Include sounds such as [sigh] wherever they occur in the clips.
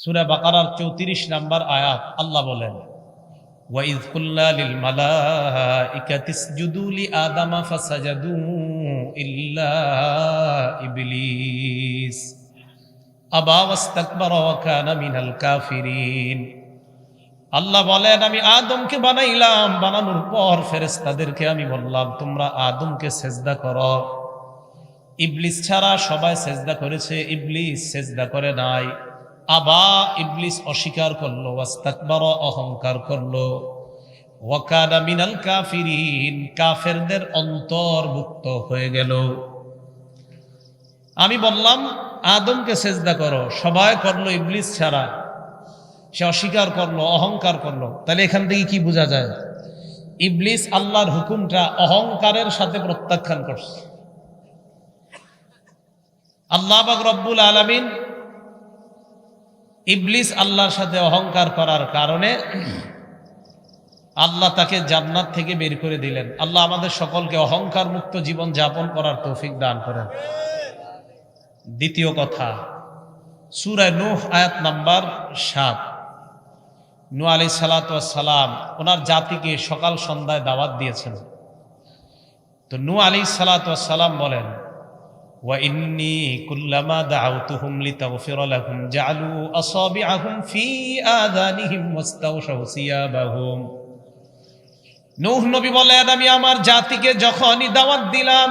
সুরা বাকারার চৌত্রিশ নাম্বার আয়াত আল্লাহ বলেন وَإِذْ قُلْنَا لِلْمَلَائِكَةِ اسْجُدُوا لِآدَمَ فَسَجَدُوا إِلَّا إِبْلِيسَ أَبَى وَاسْتَكْبَرَ وَكَانَ مِنَ الْكَافِرِينَ আল্লাহ বলেন আমি আদমকে বানাইলাম বানানোর পর ফেরেস্তাদেরকে আমি বললাম তোমরা আদমকে সেজদা করো ইবলিস ছাড়া সবাই সেজদা করেছে ইবলিস সেজদা করে নাই আবা ইবলিস অস্বীকার করল, ওয়াস্তাকবার অহংকার করল। ওয়াকানা মিনাল কাফিরিন, কাফেরদের অন্তর্ভুক্ত হয়ে গেল। আমি বললাম, আদমকে সেজদা করো, সবাই করল ইবলিস ছাড়া। সে অস্বীকার করল, অহংকার করল। তাহলে এখান থেকে কি বোঝা যায়? ইবলিস আল্লাহর হুকুমটা অহংকারের সাথে প্রত্যাখ্যান করছে। আল্লাহ রব্বুল আলমিন ইবলিস আল্লাহর সাথে অহংকার করার কারণে আল্লাহ তাকে জান্নাত থেকে বের করে দিলেন। আল্লাহ আমাদের সকলকে অহংকার মুক্ত জীবন যাপন করার তৌফিক দান করেন। দ্বিতীয় কথা সুরায় নুহ আয়াত নাম্বার সাত। নু আলি সালাম ওনার জাতিকে সকাল সন্ধ্যায় দাওয়াত দিয়েছেন। তো নু আলি সালাম বলেন وإني كلما دعوتهم لتغفر لهم جعلوا أصابعهم في آذانهم واستغشوا ثيابهم নূহ নবী বলেন আমি আমার জাতিকে যখনই দাওয়াত দিলাম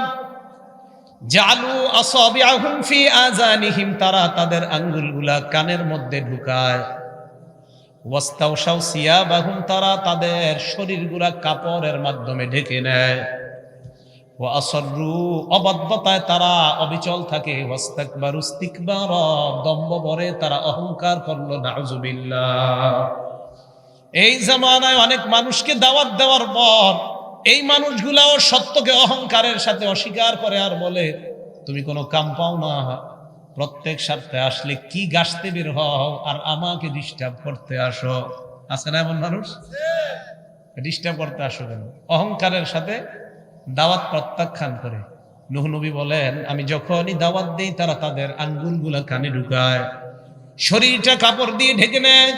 জালু আসাবিআহুম ফি আযানিহিম তারা তাদের আঙ্গুলগুলা কানের মধ্যে ঢুকায় ওয়াস্তাউশাউ সিয়াবাহুম তারা তাদের শরীরগুলা কাপড়ের মাধ্যমে ঢেকে নেয় ও আসরু অবদ্ধতায় তারা অবিচল থাকে ওয়াস্তাকবার উস্তিকবার দম্ব বরে তারা অহংকার করল নাউজুবিল্লাহ। এই জামানায় অনেক মানুষকে দাওয়াত দেওয়ার পর এই মানুষগুলাও সত্যকে অহংকারের সাথে অস্বীকার করে আর বলে তুমি কোনো কাম পাও না প্রত্যেক স্বার্থে আসলে কি গাছতে বের হও আর আমাকে ডিস্টার্ব করতে আসো। আছে না এমন মানুষ? ডিস্টার্ব করতে আসো কেন? অহংকারের সাথে দাওয়াত প্রত্যাখ্যান করে। নুহ নবী বলেন, আমি যখনই দাওয়াত দেই, তারা তাদের আঙ্গুলগুলা কানে ঢুকায়। শরীরটা কাপড় দিয়ে ঢেকে নেয়।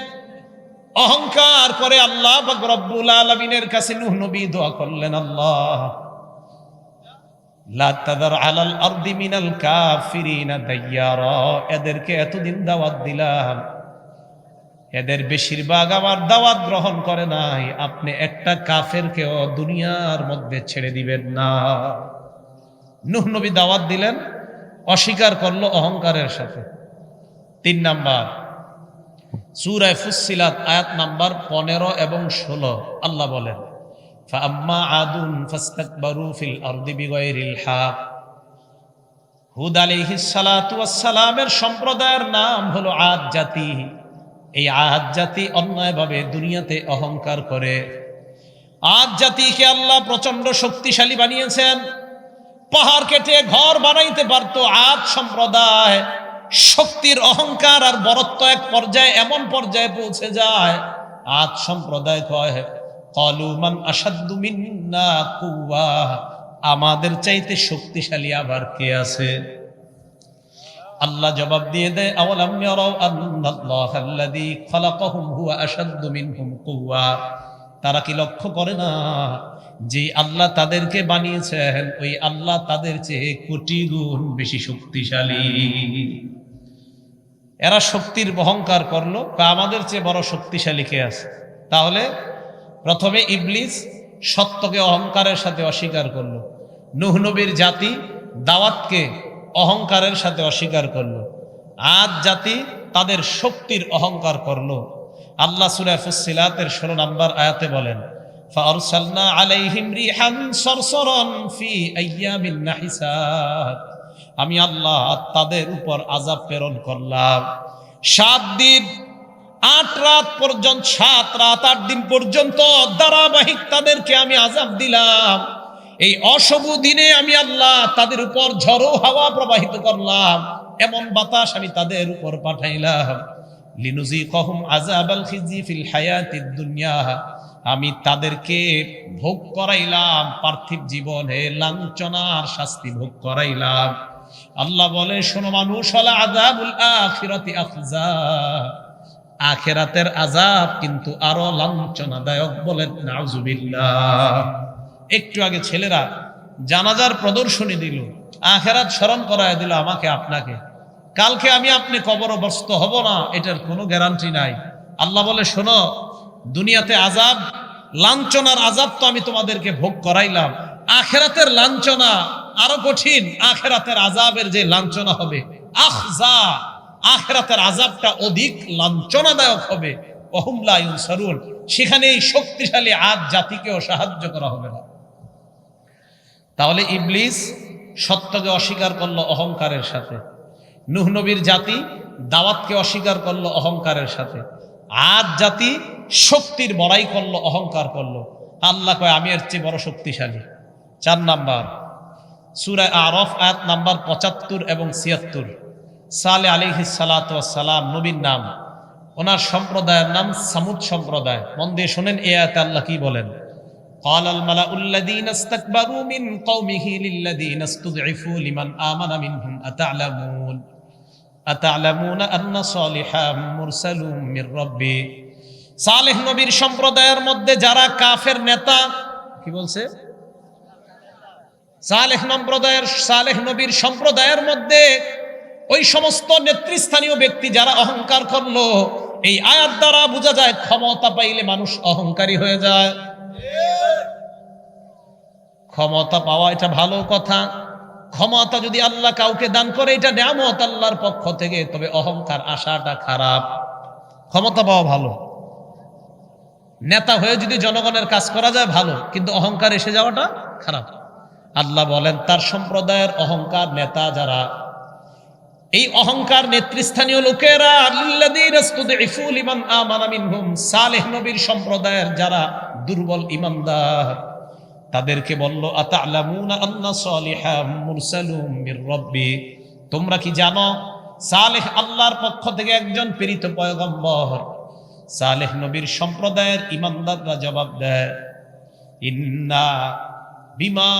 অহংকার করে আল্লাহ রব্বুল আলমিনের কাছে নুহ নবী দোয়া করলেন, আল্লাহ এদেরকে এতদিন দাওয়াত দিলাম এদের বেশিরভাগ আমার দাওয়াত গ্রহণ করে নাই। আপনি একটা কাফেরকেও দুনিয়ার মধ্যে ছেড়ে দিবেন না। নুহ নবী দাওয়াত দিলেন, অস্বীকার করল অহংকারের সাথে। তিন নাম্বার, সুরায় ফুসিলাত আয়াত নাম্বার পনেরো এবং ষোলো। আল্লাহ বলেন বিগয়রিল হাক। হুদ আলাইহিস সালাতু ওয়াস সালামের সম্প্রদায়ের নাম হলো আদ জাতি। এই আজ জাতি অন্যায়ভাবে দুনিয়াতে অহংকার করে। আজ জাতিকে আল্লাহ প্রচণ্ড শক্তিশালী বানিয়েছেন। পাহাড় কেটে ঘর বানাইতে পারত আজ সম্প্রদায়। শক্তির অহংকার আর বরত্ব এক পর্যায়ে, এমন পর্যায়ে পৌঁছে যায়। আজ সম্প্রদায় কয় কলুমান আসাদু মিন্না কুয়া আমাদের চাইতে শক্তিশালী আবার কে আছে? আল্লাহ জবাব দিয়ে দেয়, আওয়ালাম ইয়ারাও আন্নাল্লাহাল্লাযী খালাকাহুম হুয়া আশাদ্দু মিনহুম কুওয়া। তারা কি লক্ষ্য করে না যে আল্লাহ তাদেরকে বানিয়েছেন? ওই আল্লাহ তাদের চেয়ে কোটি গুণ বেশি শক্তিশালী। এরা শক্তির অহংকার করল, তা আমাদের চেয়ে বড় শক্তিশালী কে আছে? তাহলে প্রথমে ইবলিস সত্যকে অহংকারের সাথে অস্বীকার করল। নুহ নবীর জাতি দাওয়াতকে অহংকারের সাথে অস্বীকার করলো আজ জাতি তাদের শক্তির অহংকার করলো আল্লাহ সুরা ফুসিলাতের ষোলো নম্বর আয়াতে বলেন فأرسلنا عليهم ريحا صرصرا في أيام نحسات আমি আল্লাহ তাদের উপর আজাব প্রেরণ করলাম সাত দিন আট রাত পর্যন্ত সাত রাত আট দিন পর্যন্ত ধারাবাহিক তাদেরকে আমি আজাব দিলাম এই অশুভ দিনে আমি আল্লাহ তাদের উপর ঝড়ো হাওয়া প্রবাহিত করলাম। এমন বাতাস আমি তাদের উপর পাঠাইলাম। লিনুজি কহম খিজি ফিল দুনিয়া। আমি তাদেরকে ভোগ করাইলাম, পার্থিব জীবনে লাঞ্ছনার শাস্তি ভোগ করাইলাম। আল্লাহ বলে, শোনো মানুষ হলা আজাবুল আখিরাতি আফজা আখেরাতের আজাব কিন্তু আরও লাঞ্ছনাদায়ক বলেন নাউজুবিল্লাহ। একটু আগে ছেলেরা জানাজার প্রদর্শনী দিল, আখেরাত স্মরণ করায় দিল আমাকে, আপনাকে। কালকে আমি আপনি কবরবস্ত হব না, এটার কোনো গ্যারান্টি নাই। আল্লাহ বলে, শোনো, দুনিয়াতে আজাব লাঞ্ছনার আজাব তো আমি তোমাদেরকে ভোগ করাইলাম। আখেরাতের লাঞ্ছনা আরও কঠিন, আখেরাতের আজাবের যে লাঞ্ছনা হবে। আখজা আখেরাতের আজাবটা অধিক লাঞ্ছনাদায়ক হবে। অহুমলা ইউনসারুন সেখানে এই শক্তিশালী আজ জাতিকেও সাহায্য করা হবে না। তাহলে ইবলিস সত্যকে অস্বীকার করল অহংকারের সাথে। নুহ নবীর জাতি দাওয়াতকে অস্বীকার করল অহংকারের সাথে। আজ জাতি শক্তির বড়াই করল, অহংকার করল। আল্লাহ কয়, আমি এর চেয়ে বড় শক্তিশালী। চার নাম্বার সুরায় আরফ, আয়াত নাম্বার পঁচাত্তর এবং ছিয়াত্তর। সালে আলিহি সালাম নবীর নাম। ওনার সম্প্রদায়ের নাম সামুদ সম্প্রদায়। মন দিয়ে শোনেন এ আয়াতে আল্লাহ কি বলেন? قال الملأ الذين استكبروا من قومه للذين استضعفوا لمن آمن منهم أتعلمون أتعلمون أن صالحا مرسل من ربي সালেহ নবীর সম্প্রদায়ের মধ্যে যারা কাফের নেতা কি বলছে সালেহ সম্প্রদায়ের সালেহ নবীর সম্প্রদায়ের মধ্যে ওই সমস্ত নেতৃস্থানীয় ব্যক্তি যারা অহংকার করলো এই আয়াত দ্বারা বোঝা যায় ক্ষমতা পাইলে মানুষ অহংকারী হয়ে যায় ক্ষমতা পাওয়া এটা ভালো কথা। ক্ষমতা যদি আল্লাহ কাউকে দান করে, এটা নিয়ামত আল্লাহর পক্ষ থেকে, তবে অহংকার, আশাটা খারাপ। ক্ষমতা পাওয়া ভালো। নেতা হয়ে যদি জনগণের কাজ করা যায়, ভালো। কিন্তু অহংকার এসে যাওয়াটা খারাপ। আল্লাহ বলেন, তার সম্প্রদায়ের অহংকার নেতা যারা, এই অহংকার নেতৃস্থানীয় লোকেরা সালেহ নবীর সম্প্রদায়ের যারা দুর্বল ইমানদার তাদেরকে বলল তোমরা কি জানো, সালেহ আল্লাহর পক্ষ থেকে একজন প্রেরিত পয়গম্বর। সালেহ নবীর সম্প্রদায়ের ইমানদাররা জবাব দেয়, ইন্না বিমা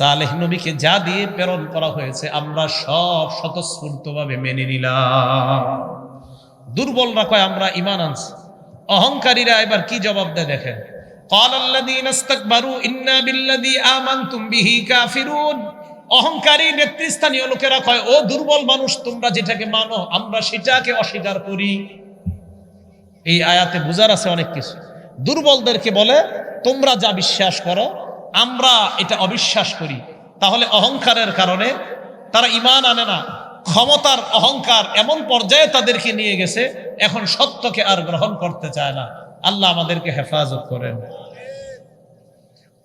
সালেহ নবীকে যা দিয়ে প্রেরণ করা হয়েছে, আমরা সব স্বতঃস্ফূর্তভাবে মেনে নিলাম। দুর্বলরা কয়, আমরা ইমান আনছি। অহংকারীরা এবার কি জবাব দেয় দেখেন قال الذين استكبروا إنا بالذي آمنتم به كافرون অহংকারী নেতৃস্থানীয় লোকেরা কয় ও দুর্বল মানুষ তোমরা যেটাকে মানো আমরা সেটাকে অস্বীকার করি এই আয়াতে বুঝার আছে অনেক কিছু দুর্বলদেরকে বলে তোমরা যা বিশ্বাস করো আমরা এটা অবিশ্বাস করি তাহলে অহংকারের কারণে তারা ইমান আনে না ক্ষমতার অহংকার এমন পর্যায়ে তাদেরকে নিয়ে গেছে এখন সত্যকে আর গ্রহণ করতে চায় না আল্লাহ আমাদেরকে হেফাজত করেন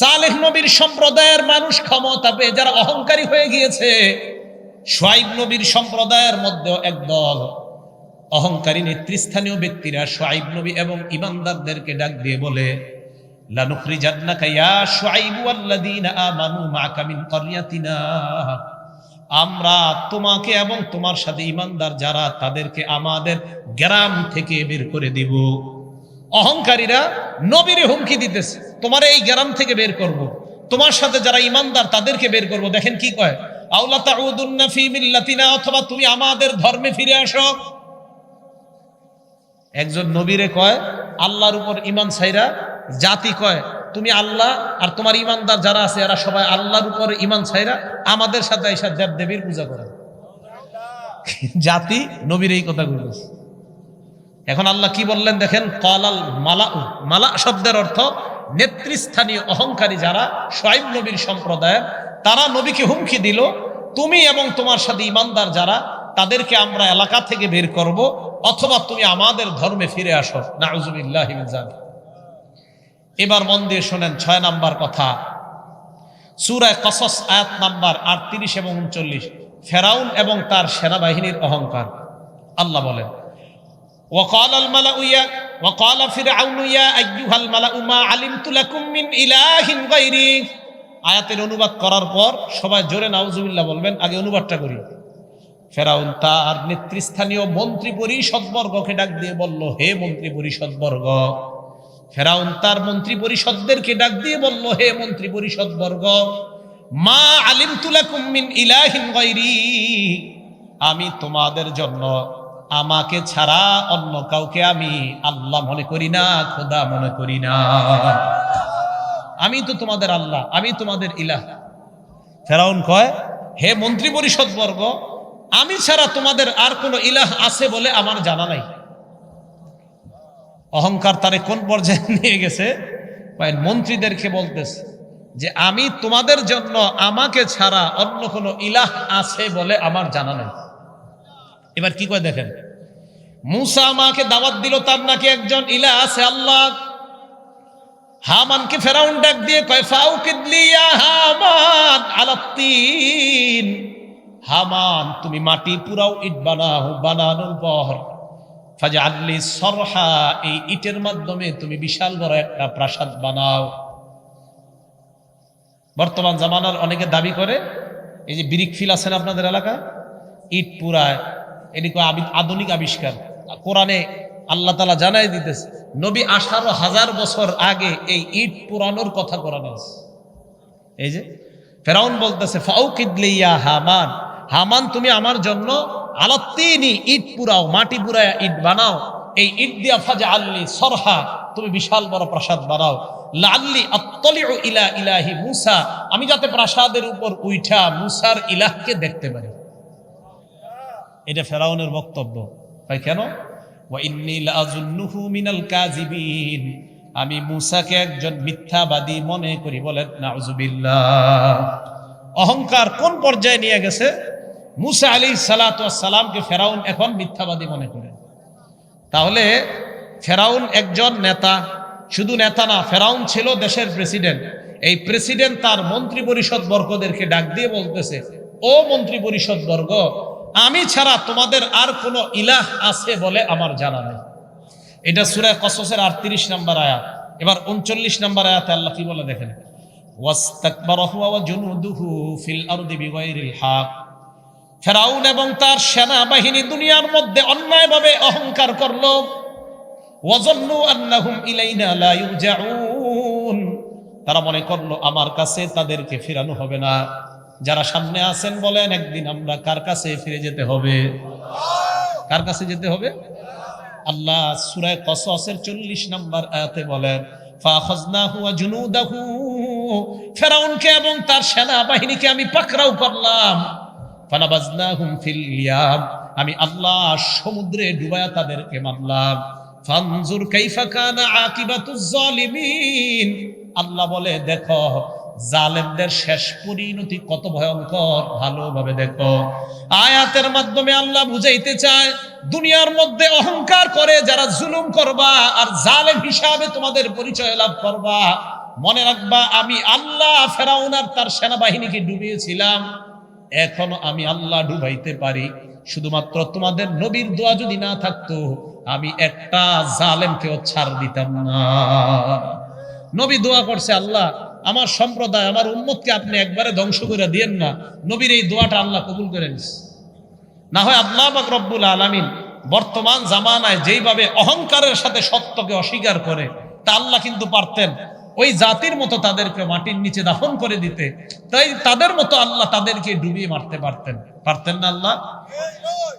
সালেহ নবীর সম্প্রদায়ের মানুষ ক্ষমতা পেয়ে যারা অহংকারী হয়ে গিয়েছে শোয়াইব নবীর সম্প্রদায়ের মধ্যে একদল অহংকারী নেতৃস্থানীয় ব্যক্তিরা শোয়াইব নবী এবং ইমানদারদেরকে ডাক দিয়ে বলে ক্বরিয়াতিনা আমরা তোমাকে এবং তোমার সাথে ইমানদার যারা, তাদেরকে আমাদের গ্রাম থেকে বের করে দিব। অহংকারীরা নবীরে হুমকি দিতেছে। তোমার এই গ্রাম থেকে বের করব। তোমার সাথে যারা ইমানদার, তাদেরকে বের করব। দেখেন কি কয়? আউলা তাউদুন্না অথবা তুমি আমাদের ধর্মে ফিরে আসো। একজন নবীরে কয়, আল্লাহর উপর ইমান ছাইরা জাতি কয়, তুমি আল্লাহ আর তোমার ইমানদার যারা আছে, এরা সবাই আল্লাহর উপর ইমান ছাইরা আমাদের সাথে এসা দেব দেবীর পূজা করে জাতি নবীর এই কথা বলেছে এখন আল্লাহ কি বললেন দেখেন? কলাল মালা মালা শব্দের অর্থ নেতৃস্থানীয় অহংকারী যারা, সোয়াইব নবীর সম্প্রদায়ের তারা নবীকে হুমকি দিল। তুমি এবং তোমার সাথে ইমানদার যারা, তাদেরকে আমরা এলাকা থেকে বের করব, অথবা তুমি আমাদের ধর্মে ফিরে আসো। নাউজুবিল্লাহ এবার মন দিয়ে শোনেন, ছয় নাম্বার কথা। সুরায় কসস, আয়াত নাম্বার আটত্রিশ এবং উনচল্লিশ। ফেরাউন এবং তার সেনাবাহিনীর অহংকার। আল্লাহ বলেন وقال الملأ يا وقال فرعون يا أيها الملأ ما علمت لكم من إله غيري আয়াতের অনুবাদ করার পর সবাই জোরে নাউজুবিল্লাহ বলবেন আগে অনুবাদটা করি ফেরাউন তার নেতৃস্থানীয় মন্ত্রী পরিষদবর্গকে ডাক দিয়ে বলল হে মন্ত্রী পরিষদবর্গ ফেরাউন তার মন্ত্রী পরিষদদেরকে ডাক দিয়ে বলল হে মন্ত্রী পরিষদবর্গ মা আলিম তুলাকুম মিন ইলাহিন গায়রি আমি তোমাদের জন্য আমাকে ছাড়া অন্য কাউকে আমি আল্লাহ মনে করি না, খোদা মনে করি না। আমি তো তোমাদের আল্লাহ, আমি তোমাদের ইলাহ। ফেরাউন কয়, হে মন্ত্রী পরিষদ বর্গ আমি ছাড়া তোমাদের আর কোনো ইলাহ আছে বলে আমার জানা নাই। অহংকার তারে কোন পর্যায়ে [laughs] নিয়ে গেছে? মন্ত্রীদেরকে বলতেছে যে আমি তোমাদের জন্য আমাকে ছাড়া অন্য কোনো ইলাহ আছে বলে আমার জানা নাই। এবার কি করে দেখেন? মুসা আমাকে দাওয়াত দিল, তার নাকি একজন ইলাহ আছে, আল্লাহ। হামানকে ফেরাউন ডাক দিয়ে কয়, ফাউকিদলি ইয়া হামান আলাত্তিন হামান, তুমি মাটি পুরাও ইট বানাও, বানানোর পর। ফাজআল্লি সরহা, এই ইটের মাধ্যমে তুমি বিশাল বড় একটা প্রাসাদ বানাও। বর্তমান জামানার অনেকে দাবি করে, এই যে বিরিক ফিল আছেন আপনাদের এলাকা ইট পুরায়। এদিকে আধুনিক আবিষ্কার। কোরআনে আল্লাহ তালা জানাই দিতেছে, নবী আঠারো হাজার বছর আগে এই ইট পুরানোর কথা কোরআনে আছে। এই যে, ফেরাউন বলতেছে, ফাউকিদলিয়া হামান হামান তুমি আমার জন্য ইট পুরাও, মাটি ইট বানাও, এই ইট দিয়া আল্লি সরহা, তুমি বিশাল বড় প্রাসাদ বানাও। লাল্লি আত্তলিউ ইলা ইলাহি মুসা, আমি যাতে প্রাসাদের উপর উইঠা মুসার ইলাহকে দেখতে পারি। এটা ফেরাউনের বক্তব্য। ভাই কেন? আমি মুসাকে একজন মিথ্যাবাদী মনে করি বলেন, নাউজুবিল্লাহ। অহংকার কোন পর্যায়ে নিয়ে গেছে? মুসা আলী সালাতামকে ফেরাউন এখন মিথ্যাবাদী মনে করে। তাহলে ফেরাউন একজন নেতা, শুধু নেতা না, ফেরাউন ছিল দেশের প্রেসিডেন্ট। এই প্রেসিডেন্ট তার মন্ত্রী পরিষদ বর্গদেরকে ডাক দিয়ে বলতেছে, ও মন্ত্রী পরিষদ বর্গ আমি ছাড়া তোমাদের আর কোনো ইলাহ আছে বলে আমার জানা নেই। এটা সুরায় কসসের আটত্রিশ নাম্বার আয়াত। এবার উনচল্লিশ নাম্বার আয়াতে আল্লাহ কি বলে দেখেন? ফেরাউন এবং তার সেনাবাহিনী দুনিয়ার মধ্যে অন্যায়ভাবে অহংকার করল। তারা মনে করল, আমার কাছে তাদেরকে ফেরানো হবে না। যারা সামনে আছেন বলেন, একদিন আমরা কার কাছে ফিরে যেতে হবে? কার কাছে যেতে হবে? আল্লাহ সুরায় কসসের চল্লিশ নম্বর আয়াতে বলেন ফেরাউনকে এবং তার সেনাবাহিনীকে আমি পাকড়াও করলাম। আমি আল্লাহ সমুদ্রে ডুবায়া তাদেরকে মারলাম। ফানজুর কাইফা কানা আকিবাতুজ জালিমিন। আল্লাহ বলে, দেখো জালেমদের শেষ পরিণতি কত ভয়ঙ্কর, ভালোভাবে দেখো। আয়াতের মাধ্যমে আল্লাহ বুঝাইতে চায়, দুনিয়ার মধ্যে অহংকার করে, যারা জুলুম করবা আর জালেম হিসাবে তোমাদের পরিচয় লাভ করবা, মনে রাখবা, আমি আল্লাহ ফেরাউন আর তার সেনাবাহিনীকে ডুবিয়েছিলাম, এখনও আমি আল্লাহ ডুবাইতে পারি। শুধুমাত্র তোমাদের নবীর দোয়া যদি না থাকতো, আমি একটা জালেমকেও ছাড় দিতাম না। নবী দোয়া করছে, আল্লাহ, আমার সম্প্রদায়, আমার উম্মতকে আপনি একবারে ধ্বংস করে দিয়েন না। নবীর এই দোয়াটা আল্লাহ কবুল করে নিস। না হয় আল্লাহ বাক রব্বুল আলমিন বর্তমান জামানায় যেইভাবে অহংকারের সাথে সত্যকে অস্বীকার করে, তা আল্লাহ কিন্তু পারতেন। ওই জাতির মতো তাদেরকে মাটির নিচে দাফন করে দিতে। তাই তাদের মতো আল্লাহ তাদেরকে ডুবিয়ে মারতে পারতেন। পারতেন না আল্লাহ?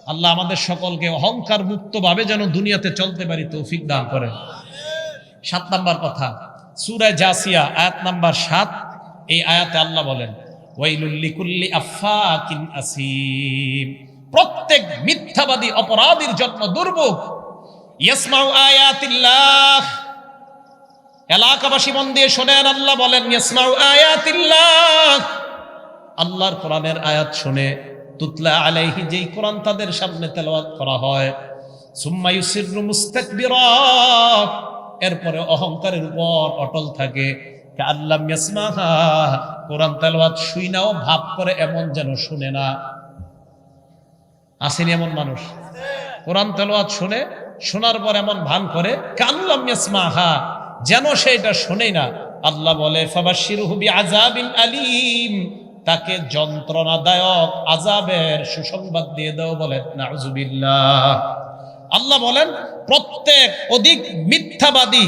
আল্লাহ আমাদের সকলকে অহংকার মুক্ত ভাবে যেন দুনিয়াতে চলতে পারি তৌফিক দান করেন। সাত নাম্বার কথা সুরায় জাসিয়া, আয়াত নাম্বার সাত, এই আয়াতে আল্লাহ বলেন ওয়াইলুল্লিকুল্লি আফাকিন আসিম। প্রত্যেক মিথ্যাবাদী অপরাধীর জন্য দুর্ভোগ। ইয়াসমাউ আয়াতিল্লাহ। এলাকাবাসী মন দিয়ে শোনেন, আল্লাহ বলেন, ইয়াসমাউ আয়াতিল্লাহ। আল্লাহর কোরআনের আয়াত শুনে তুতলা আলাইহি, যেই কোরআন তাদের সামনে তেলাওয়াত করা হয়, সুম্মা ইউসিররু মুস্তাকবিরা এরপরে অহংকারের উপর অটল থাকে। আল্লাহ কোরআন তেলাওয়াত শুই নাও, ভাব করে এমন যেন শুনে না। আসেনি এমন মানুষ? কোরআন তেলাওয়াত শুনে, শোনার পর এমন ভান করে কাল্লাম যেন সে এটা না। আল্লাহ বলে আলীম তাকে যন্ত্রণাদায়ক আজাবের সুসংবাদ দিয়ে দাও বলেন নাউজুবিল্লাহ আল্লাহ বলেন, প্রত্যেক অধিক মিথ্যাবাদী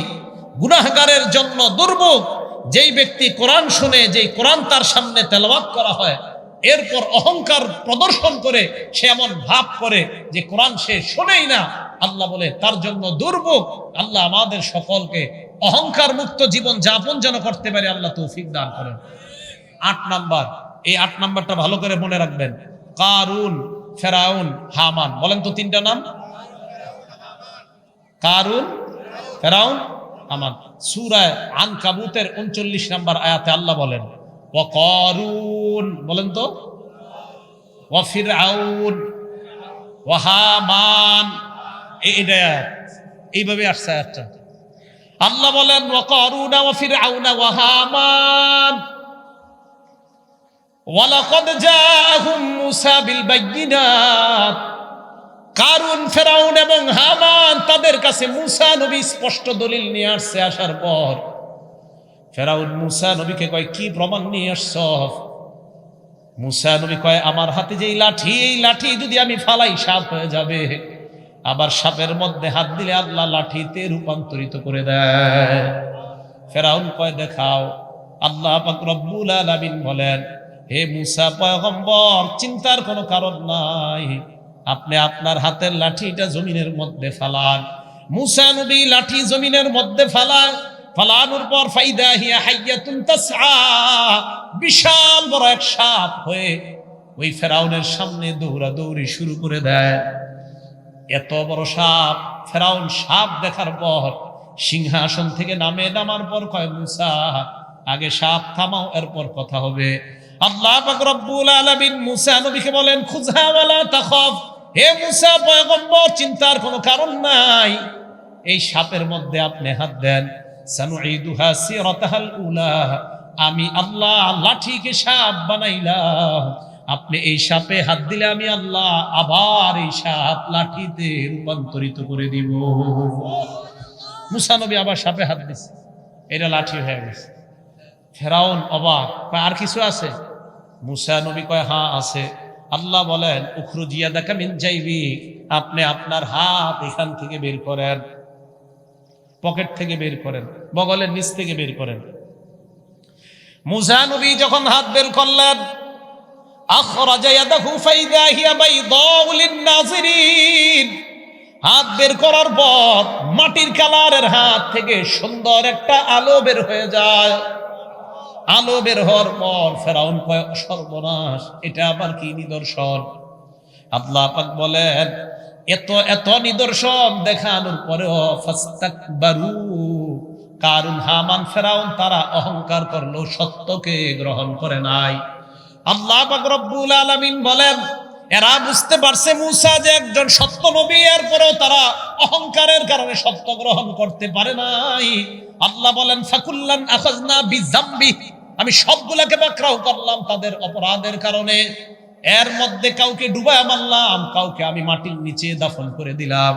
গুনাহগারের জন্য দুর্ভোগ। যেই ব্যক্তি কোরআন শুনে, যেই কোরআন তার সামনে তেলাওয়াত করা হয়, এরপর অহংকার প্রদর্শন করে, সে এমন ভাব করে যে কোরআন সে শোনেই না। আল্লাহ বলে, তার জন্য দুর্ভোগ। আল্লাহ আমাদের সকলকে অহংকার মুক্ত জীবন যাপন যেন করতে পারে, আল্লাহ তৌফিক দান করেন। আট নাম্বার, এই আট নাম্বারটা ভালো করে মনে রাখবেন। কারুন, ফেরাউন, হামান। বলেন তো তিনটা নাম। কারুন? ফেরাউন? হামান সুরায় আন কাবুতের উনচল্লিশ নাম্বার আয়াতে আল্লাহ বলেন ও করুন বলেন তো? ও ফিরাউন ও হামান এই- এইভাবে আসছে আয়াতটা। আল্লাহ বলেন ও করুনা ও ফিরাউনা ও হামান জাআহুম মূসা বিল বাইয়িনাত কারুন, ফেরাউন এবং হামান তাদের কাছে মুসা নবী স্পষ্ট দলিল নিয়ে আসছে আসার পর। ফেরাউন, মুসা নবীকে কয়, কি প্রমাণ নিয়ে আসছ? মুসা নবী কয়, আমার হাতে যেই লাঠি, এই লাঠি যদি আমি ফালাই, সাপ হয়ে যাবে। আবার সাপের মধ্যে হাত দিলে আল্লাহ লাঠিতে রূপান্তরিত করে দেয়। ফেরাউন কয়, দেখাও। আল্লাহ রব্বুল আলামিন বলেন, হে মুসা পয়গম্বর, চিন্তার কোনো কারণ নাই। আপনি আপনার হাতের লাঠিটা জমিনের মধ্যে ফালান। মুসা নবী লাঠি জমিনের মধ্যে ফালায়। ফালানোর পর ফাইদা হিয়া হাইয়াতুন তাসআ। বিশাল বড় এক সাপ হয়ে ওই ফেরাউনের সামনে দৌড়াদৌড়ি শুরু করে দেয়। এত বড় সাপ, ফেরাউন সাপ দেখার পর সিংহাসন থেকে নামে নামার পর কয়, মুসা, আগে সাপ থামাও, এরপর কথা হবে। আল্লাহ পাক রব্বুল আলামিন মুসা নবীকে বলেন, খুজহা ওয়ালা তাখাফ। হে মুসা, পয়গম্বর, চিন্তার কোনো কারণ নাই। এই সাপের মধ্যে আপনি হাত দেন। সানুঈদুহা সিরাতাহাল উলা। আমি আল্লাহ লাঠিকে সাপ বানাইলাম। আপনি এই সাপে হাত দিলে আমি আল্লাহ আবার এই সাপ লাঠিতে রূপান্তরিত করে দিব। মুসানবী আবার সাপে হাত দিছে। এটা লাঠি হয়ে গেছে। ফেরাউন অবাক। আর কিছু আছে? মুসা নবী কয় হ্যাঁ আছে। আল্লাহ বলেন, উখরু জিয়া দেখা মিন যাইবি আপনি আপনার হাত এখান থেকে বের করেন, পকেট থেকে বের করেন, বগলের নিচ থেকে বের করেন। মুসানবী যখন হাত বের করলেন হাত বের করার পর মাটির কালারের হাত থেকে সুন্দর একটা আলো বের হয়ে যায়। আলো বের হওয়ার পর ফেরাউন কয়, সর্বনাশ, এটা আবার কি নিদর্শন? আল্লাহ পাক বলেন, এত এত নিদর্শন দেখানোর পরেও ফাস্তাকবারু কারুন হামান ফেরাউন তারা অহংকার করল সত্যকে গ্রহণ করে নাই। আল্লাহ পাক রব্বুল আলামিন বলেন, এরা বুঝতে পারছে মুসা যে একজন সত্য নবী, এরপরেও তারা অহংকারের কারণে সত্য গ্রহণ করতে পারে নাই। আল্লাহ বলেন, ফাকুল্লান আখাজনা বিজাম্বি আমি সবগুলাকে বাকরাও করলাম তাদের অপরাধের কারণে। এর মধ্যে কাউকে ডুবায় মারলাম, কাউকে আমি মাটির নিচে দাফন করে দিলাম।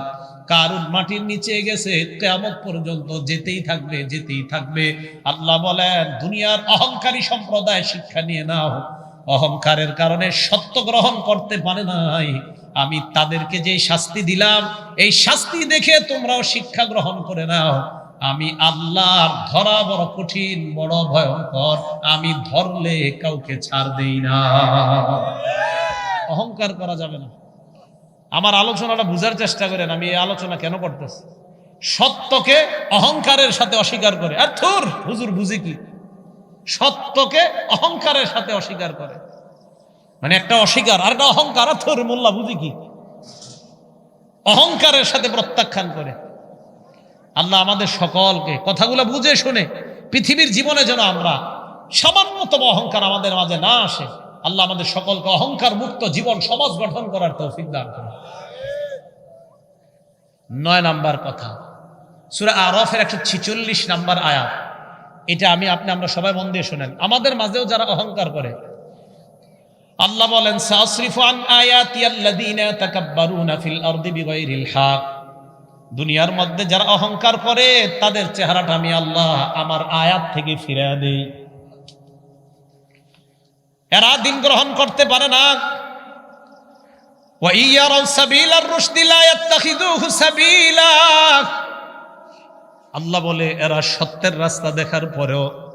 কারুন মাটির নিচে গেছে, কেয়ামত পর্যন্ত যেতেই থাকবে যেতেই থাকবে। আল্লাহ বলেন, দুনিয়ার অহংকারী সম্প্রদায় শিক্ষা নিয়ে নাও। অহংকারের কারণে সত্য গ্রহণ করতে পারে নাই। আমি তাদেরকে যে শাস্তি দিলাম, এই শাস্তি দেখে তোমরাও শিক্ষা গ্রহণ করে নাও। আমি আল্লাহর ধরা বড় কঠিন, বড় ভয়ঙ্কর, আমি ধরলে কাউকে ছাড় দেই না। অহংকার করা যাবে না। আমার আলোচনাটা বুঝার চেষ্টা করেন, আমি এই আলোচনা কেন করতেছি? সত্যকে অহংকারের সাথে অস্বীকার করে। আর থুর হুজুর বুঝি কি? সত্যকে অহংকারের সাথে অস্বীকার করে। মানে একটা অস্বীকার, আর একটা অহংকার। আর থুর মোল্লা বুঝি কি? অহংকারের সাথে প্রত্যাখ্যান করে। আল্লাহ আমাদের সকলকে কথাগুলো বুঝে শুনে পৃথিবীর জীবনে যেন আমরা সামান্যতম অহংকার আমাদের মাঝে না আসে, আল্লাহ আমাদের সকলকে অহংকার মুক্ত জীবন সমাজ গঠন করার তৌফিক দান নয় নাম্বার কথা, সুরা আরফের একশো ছিচল্লিশ নাম্বার আয়াত। এটা আমি, আপনি, আমরা সবাই মন দিয়ে শোনেন। আমাদের মাঝেও যারা অহংকার করে, আল্লাহ বলেন সাসরিফু আন আয়াতি আল্লাযীনা তাকাব্বারুনা ফিল আরদি বিগাইরিল হক। দুনিয়ার মধ্যে যারা অহংকার করে, তাদের চেহারাটা আমি আল্লাহ আমার আয়াত থেকে ফিরে দেই। এরা দিন গ্রহণ করতে পারে না। আল্লাহ বলে, এরা সত্যের রাস্তা দেখার পরেও,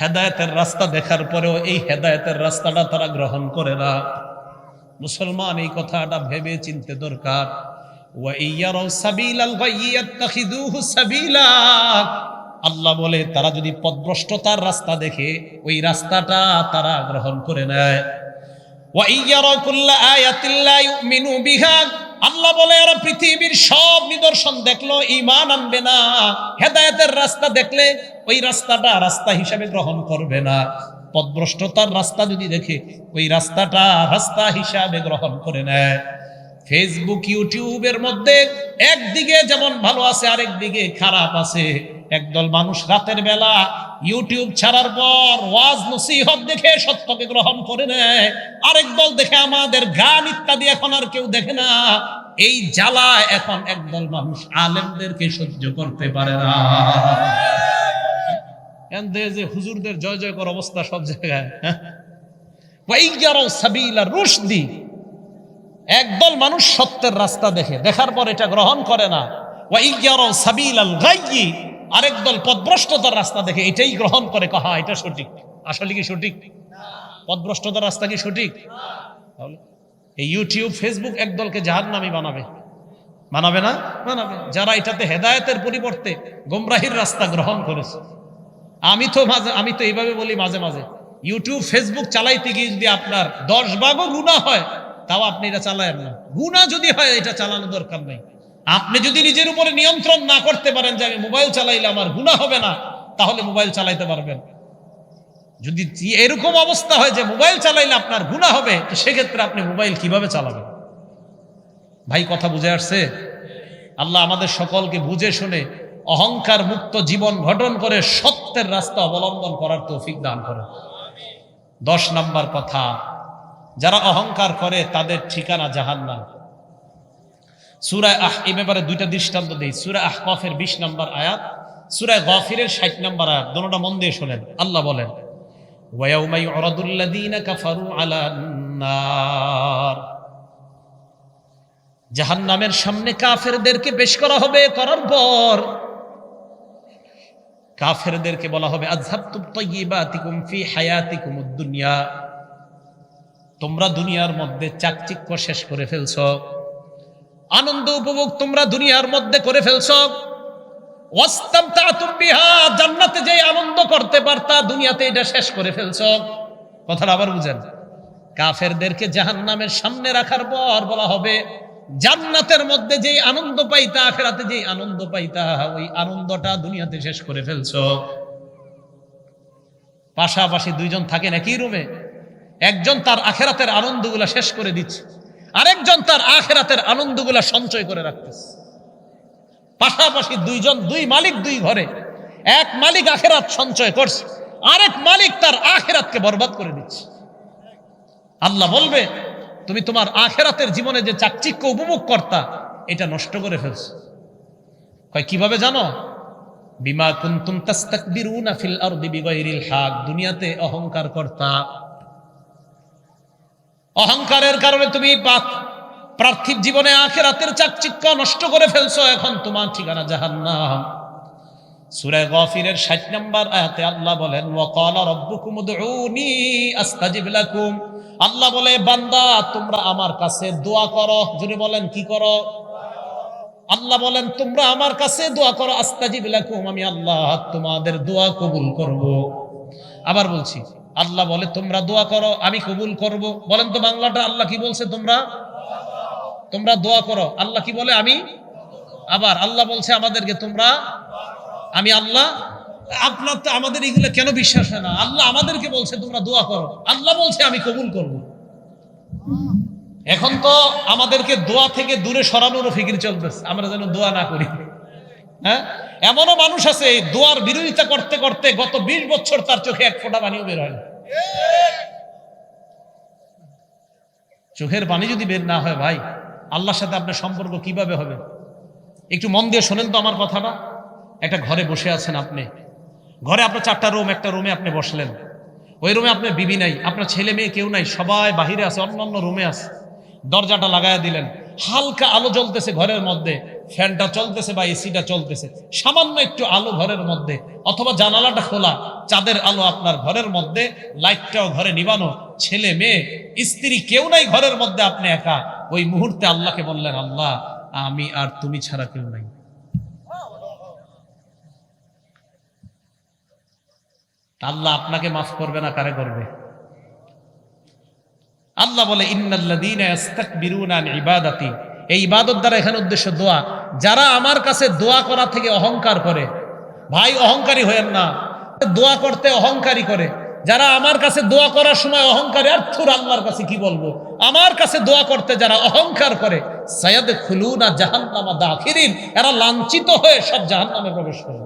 হেদায়তের রাস্তা দেখার পরেও এই হেদায়তের রাস্তাটা তারা গ্রহণ করে না। মুসলমান এই কথাটা ভেবে চিনতে দরকার। আল্লাহ বলে, তারা যদি পদভ্রষ্টতার রাস্তা দেখে, ওই রাস্তাটা তারা গ্রহণ করে নেয়। আল্লাহ বলে ওরা পৃথিবীর সব নিদর্শন দেখল ইমান আনবে না। হেদায়তের রাস্তা দেখলে, ওই রাস্তাটা রাস্তা হিসাবে গ্রহণ করবে না। পদভ্রষ্টতার রাস্তা যদি দেখে, ওই রাস্তাটা রাস্তা হিসাবে গ্রহণ করে নেয়। ফেসবুক ইউটিউবের মধ্যে একদিকে যেমন ভালো আছে আরেক দিকে খারাপ আছে। একদল মানুষ রাতের বেলা ইউটিউব ছাড়ার পর ওয়াজ নসিহত দেখে সত্যকে গ্রহণ করে নেয়। আরেক দল দেখে আমাদের গান ইত্যাদি এখন আর কেউ দেখে না। এই জ্বালা এখন একদল মানুষ আলেমদেরকে সহ্য করতে পারে না। যে হুজুরদের জয় জয় কর অবস্থা সব জায়গায় হ্যাঁ? সাবিলা রুশদি। একদল মানুষ সত্যের রাস্তা দেখে, দেখার পর এটা গ্রহণ করে না। আরেক দল পথভ্রষ্টতার রাস্তা দেখে, এটাই গ্রহণ করে। কহা, এটা সঠিক? আসলে কি সঠিক? পথভ্রষ্টতার রাস্তা কি সঠিক? এই ইউটিউব, ফেসবুক একদলকে জাহান্নামী বানাবে। বানাবে না? বানাবে। যারা এটাতে হেদায়েতের পরিবর্তে গোমরাহির রাস্তা গ্রহণ করেছে। আমি তো মাঝে, আমি তো এইভাবে বলি মাঝে মাঝে। ইউটিউব, ফেসবুক চালাইতে গিয়ে যদি আপনার দশ ভাগও গুণা হয় তাও আপনি এটা চালায়েন না। গুণা যদি হয়, এটা চালানো দরকার নেই। আপনি যদি নিজের উপরে নিয়ন্ত্রণ না করতে পারেন যে আমি মোবাইল চালাইলে আমার গুণা হবে না, তাহলে মোবাইল চালাইতে পারবেন। যদি এরকম অবস্থা হয় যে মোবাইল চালাইলে আপনার গুণা হবে, তো সেক্ষেত্রে আপনি মোবাইল কীভাবে চালাবেন? ভাই, কথা বুঝে আসছে? আল্লাহ আমাদের সকলকে বুঝে শুনে অহংকার মুক্ত জীবন গঠন করে সত্যের রাস্তা অবলম্বন করার তৌফিক দান করে দশ নাম্বার কথা যারা অহংকার করে, তাদের ঠিকানা জাহান্না সুরায় আহ এ ব্যাপারে দুইটা দৃষ্টান্ত দিই। সুরায় আহ কফের বিশ নম্বর আয়াত সুরায় গফিরের ষাট নম্বর আয়াত, দোনোটা মন দিয়ে শোনেন। আল্লাহ বলেন জাহান নামের সামনে কাফেরদেরকে পেশ করা হবে করার পর, কাফেরদেরকে বলা হবে আজহাব ফি হায়াতিকুম তোমরা দুনিয়ার মধ্যে চাকচিক্য শেষ করে ফেলছো। আনন্দ উপভোগ তোমরা দুনিয়ার মধ্যে করে ফেলছো। জান্নাতে যে আনন্দ করতে পারতা, দুনিয়াতে এটা শেষ করে ফেলছো। কথাটা আবার বুঝেন। কাফেরদেরকে জাহান্নামের সামনে রাখার পর বলা হবে, জান্নাতের মধ্যে যেই আনন্দ পাইতা, আখেরাতে যেই আনন্দ পাইতা, ওই আনন্দটা দুনিয়াতে শেষ করে ফেলছো। পাশাপাশি দুইজন থাকেন একই রুমে? একজন তার আখেরাতের আনন্দগুলা শেষ করে দিচ্ছে। আরেকজন তার আখেরাতের আনন্দগুলা সঞ্চয় করে রাখতেছে। পাশাপাশি দুইজন, দুই মালিক দুই ঘরে। এক মালিক আখেরাত সঞ্চয় করছে, আরেক মালিক তার আখেরাতকে বরবাদ করে দিচ্ছে। আল্লাহ বলবে, তুমি তোমার আখেরাতের জীবনে যে চাকচিক্য উপভোগ করতা এটা নষ্ট করে ফেলছো। কয়, কীভাবে জানো? বিমা কুনতুম তাস্তাকবিরুনা ফিল আরদি বিগাইরিল হক। দুনিয়াতে অহংকার করতা অহংকারের কারণে তুমি পার্থিব জীবনে আখেরাতের চাকচিক্য নষ্ট করে ফেলছো, এখন তোমার ঠিকানা জাহান্নাম। সূরা গফিরের 60 নম্বর আয়াতে আল্লাহ বলেন উদউনি আস্তাজিব লাকুম। আল্লাহ বলে, বান্দা, তোমরা আমার কাছে দোয়া করো। যদি বলেন, কি করো? আল্লাহ বলেন, তোমরা আমার কাছে দোয়া করো, আস্তাজিব লাকুম। আমি আল্লাহ তোমাদের দোয়া কবুল করব। আবার বলছি আল্লাহ বলে, তোমরা দোয়া করো, আমি কবুল করব। বলেন তো বাংলাটা, আল্লাহ কি বলছে তোমরা? তোমরা দোয়া করো, আল্লাহ কি বলে, আমি? আবার আল্লাহ বলছে আমাদেরকে, তোমরা? আমি আল্লাহ, আপনার তো আমাদের এগুলো কেন বিশ্বাস হয় না? আল্লাহ আমাদেরকে বলছে, তোমরা দোয়া করো। আল্লাহ বলছে, আমি কবুল করব। এখন তো আমাদেরকে দোয়া থেকে দূরে সরানোর ফিকির চলতেছে, আমরা যেন দোয়া না করি। হ্যাঁ? এমনও মানুষ আছে দোয়ার বিরোধিতা করতে করতে গত বিশ বছর তার চোখে এক ফোঁটা পানিও বের হয় চোখের পানি যদি বের না হয় ভাই, আল্লাহর সাথে আপনার সম্পর্ক কীভাবে হবে? একটু মন দিয়ে শোনেন তো আমার কথাটা। একটা ঘরে বসে আছেন আপনি। ঘরে আপনার চারটা রুম, একটা রুমে আপনি বসলেন। ওই রুমে আপনার বিবি নাই, আপনার ছেলে মেয়ে কেউ নাই, সবাই বাহিরে আছে অন্য অন্য রুমে আছে। দরজাটা লাগায় দিলেন। হালকা আলো জ্বলতেছে ঘরের মধ্যে। ফ্যানটা চলতেছে বা এসিটা চলতেছে। সামান্য একটু আলো ঘরের মধ্যে, অথবা জানালাটা খোলা, চাঁদের আলো আপনার ঘরের মধ্যে, লাইটটাও ঘরে নিবানো, ছেলে মেয়ে, স্ত্রী কেউ নাই ঘরের মধ্যে আপনি একা। ওই মুহূর্তে আল্লাহকে বললেন, আল্লাহ, আমি আর তুমি ছাড়া কেউ নাই। আল্লাহ আপনাকে মাফ করবে না, কারে করবে? আল্লাহ বলে আন ইবাদাতি এই ইবাদত দ্বারা এখানে উদ্দেশ্য দোয়া। যারা আমার কাছে দোয়া করা থেকে অহংকার করে, ভাই অহংকারী হয়েন না, দোয়া করতে অহংকারী করে। যারা আমার কাছে দোয়া করার সময় অহংকারী, আর থুর আল্লাহর কাছে কি বলব? আমার কাছে দোয়া করতে যারা অহংকার করে সায়াদ খুলুনা জাহান্নামা দাখিরিন, এরা লাঞ্ছিত হয়ে সব জাহান্নামে প্রবেশ করে।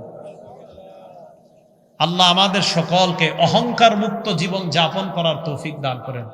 আল্লাহ আমাদের সকলকে অহংকার মুক্ত জীবন যাপন করার তৌফিক দান করেন।